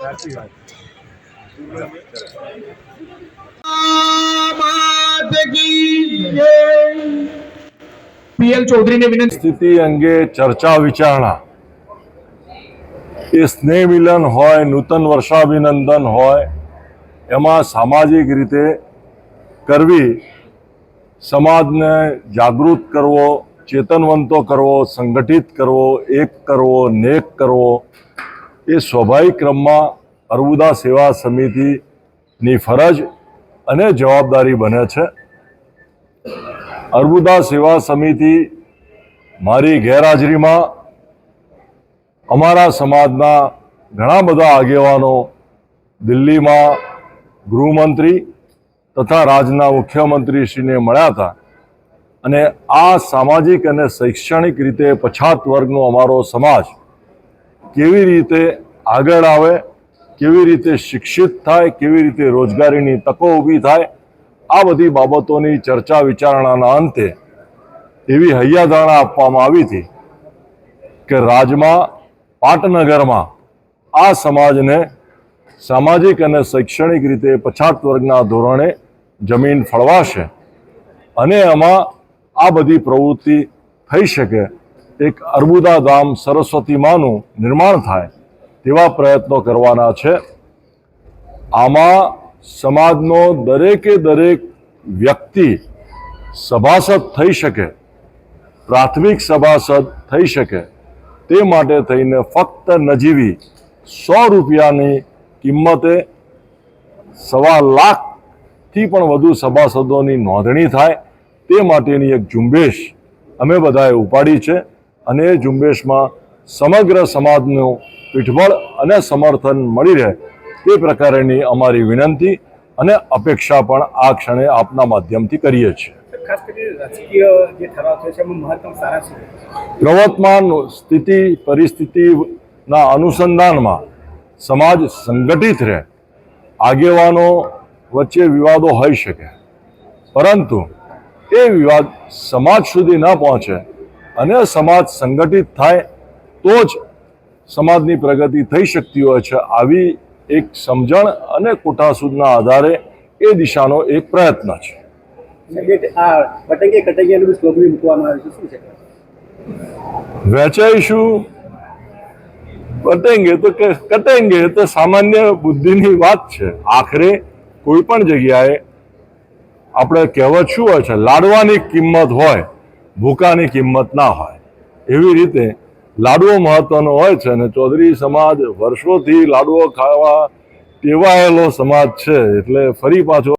સાચી વાત પીએલ વિનંતી સ્થિતિ અંગે ચર્ચા વિચારણા. એ સ્નેહ મિલન હોય, નૂતન વર્ષાભિનંદન હોય, એમાં સામાજિક રીતે કરવી, સમાજને જાગૃત કરવો ચેતનવંતો કરવો, સંગઠિત કરવો, એક કરવો, નેક કરવો, એ સ્વાભાવિક ક્રમમાં અર્બુદા સેવા સમિતિની ફરજ અને જવાબદારી બને છે. અર્બુદા સેવા સમિતિ મારી ગેરહાજરીમાં અમારા સમાજના ઘણા બધા આગેવાનો, દિલ્હીમાં ગૃહમંત્રી તથા રાજ્યના મુખ્યમંત્રીશ્રીને મળ્યા હતા. અને આ સામાજિક અને શૈક્ષણિક રીતે પછાત વર્ગનો અમારો સમાજ કેવી રીતે આગળ આવે, કેવી રીતે શિક્ષિત થાય, કેવી રીતે રોજગારીની તકો ઊભી થાય, આ બધી બાબતોની ચર્ચા વિચારણાના અંતે એવી હૈયાધારણા આપવામાં આવી હતી કે રાજમાં, પાટનગરમાં આ સમાજને સામાજિક અને શૈક્ષણિક રીતે પછાત વર્ગના ધોરણે જમીન ફળવાશે અને એમાં આ બધી પ્રવૃત્તિ થઈ શકે. એક અર્બુદા ધામ સરસ્વતી માનું નિર્માણ થાય તેવા પ્રયત્નો કરવાના છે. આમાં સમાજનો દરેકે દરેક વ્યક્તિ સભાસદ થઈ શકે, પ્રાથમિક સભાસદ થઈ શકે. તે માટે થઈને ફક્ત નજીવી સો રૂપિયાની કિંમતે સવા લાખથી પણ વધુ સભાસદોની નોંધણી થાય. તે માટેની એક ઝુંબેશ અમે બધાએ ઉપાડી છે અને એ ઝુંબેશમાં સમગ્ર સમાજનું પીઠબળ અને સમર્થન મળી રહે તે પ્રકારેની અમારી વિનંતી અને અપેક્ષા પણ આ ક્ષણે આપના માધ્યમથી કરીએ છીએ. પ્રવર્તમાન સ્થિતિ પરિસ્થિતિના અનુસંધાનમાં સમાજ સંગઠિત રહે આગેવાનો વચ્ચે વિવાદો હોઈ શકે પરંતુ એ વિવાદ સમાજ સુધી ન પહોંચે અને સમાજ સંગઠિત થાય તો જ સમાજની પ્રગતિ થઈ શકતી હોય છે આવી એક સમજણ અને કુટાસૂદના આધારે એ દિશાનો એક પ્રયત્ન છે. વેચાઈશું. કટેંગે તો કટેંગે તો સામાન્ય બુદ્ધિની વાત છે. આખરે કોઈ પણ જગ્યાએ આપણે કહેવત શું હોય છે? લાડવાની કિંમત હોય, ભૂકાની કિંમત ના હોય. એવી રીતે લાડવો મહત્વનો હોય છે અને ચૌધરી સમાજ વર્ષોથી લાડવો ખાવા ટેવાયેલો સમાજ છે, એટલે ફરી પાછો